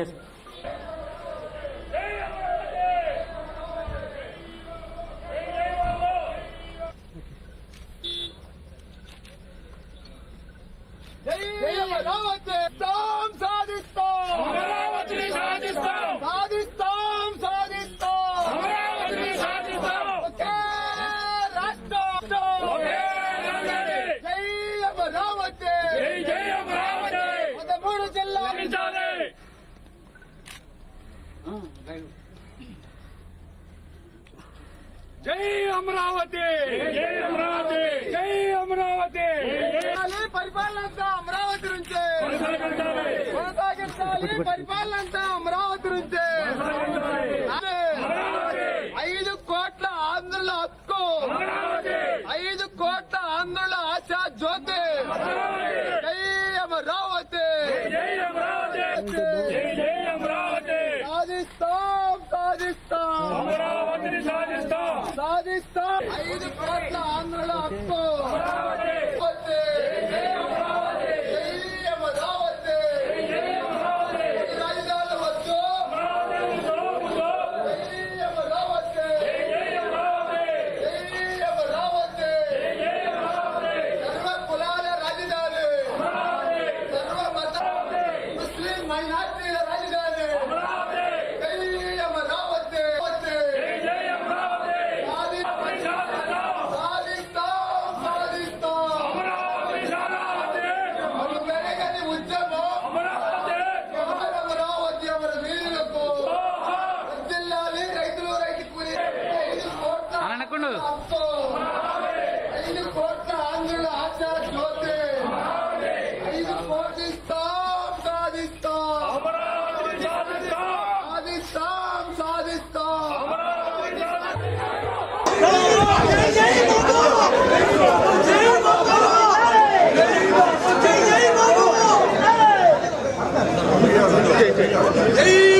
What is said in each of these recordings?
ejes జై అమరావతి! జై అమరావతి! జై అమరావతి! పరిపాలన అంతా అమరావతి నుంచే. కొనసాగించాలి పరిపాలన అంతా అమరావతి నుంచే. సాధిస్తాం. సాధిస్తాం. ఐదు కోట్ల ఆంధ్రుల హక్కు. Hey!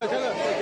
对，对，